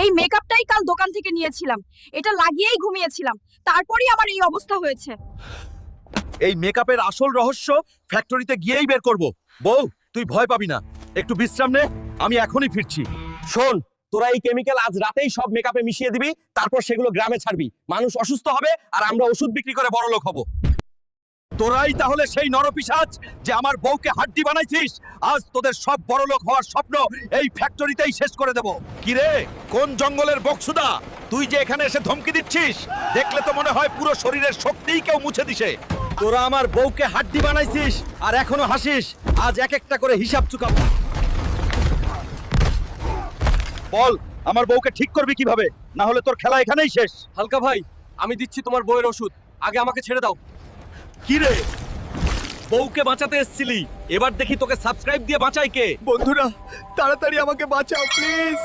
এই মেকআপটাই কাল দোকান থেকে নিয়েছিলাম। এটা লাগিয়েই ঘুমিয়েছিলাম। তারপরেই আমার এই অবস্থা হয়েছে। এই মেকআপের আসল রহস্য ফ্যাক্টরিতে গিয়েই বের করব। বউ, তুই ভয় পাবি না। একটু বিশ্রাম নে, আমি এখনই ফিরছি। শোন, তোরা এই কেমিক্যাল আজ রাতেই সব মেকআপে মিশিয়ে দিবি, তারপর সেগুলো গ্রামে ছাড়বি। মানুষ অসুস্থ হবে আর আমরা ওষুধ বিক্রি করে বড় লোক হব। তোরাই তাহলে সেই নরপিশাচ যে আমার বউকে হাড্ডি বানাইছিস? আজ তোদের সব বড় লোক হওয়ার স্বপ্ন এই ফ্যাক্টরিতেই শেষ করে দেব। কিরে, কোন জঙ্গলের বক্সুদা? তুই যে এখানে এসে ধমকি দিচ্ছিস, দেখলে তো মনে হয় পুরো শরীরের শক্তিই কেউ মুছে দিছে। তোরা আমার বউকে হাড্ডি বানাইছিস আর এখনও হাসিস, আজ এক একটা করে হিসাব চুকাবো। বল, আমার বউকে ঠিক করবি কীভাবে? না হলে তোর খেলা এখানেই শেষ। হালকা ভাই, আমি দিচ্ছি তোমার বইয়ের ওষুধ। আগে আমাকে ছেড়ে দাও। কি রে বউকে বাঁচাতে এসেছিলি। এবার দেখি তোকে সাবস্ক্রাইব দিয়ে বাঁচাই কে? বন্ধুরা তাড়াতাড়ি আমাকে বাঁচাও প্লিজ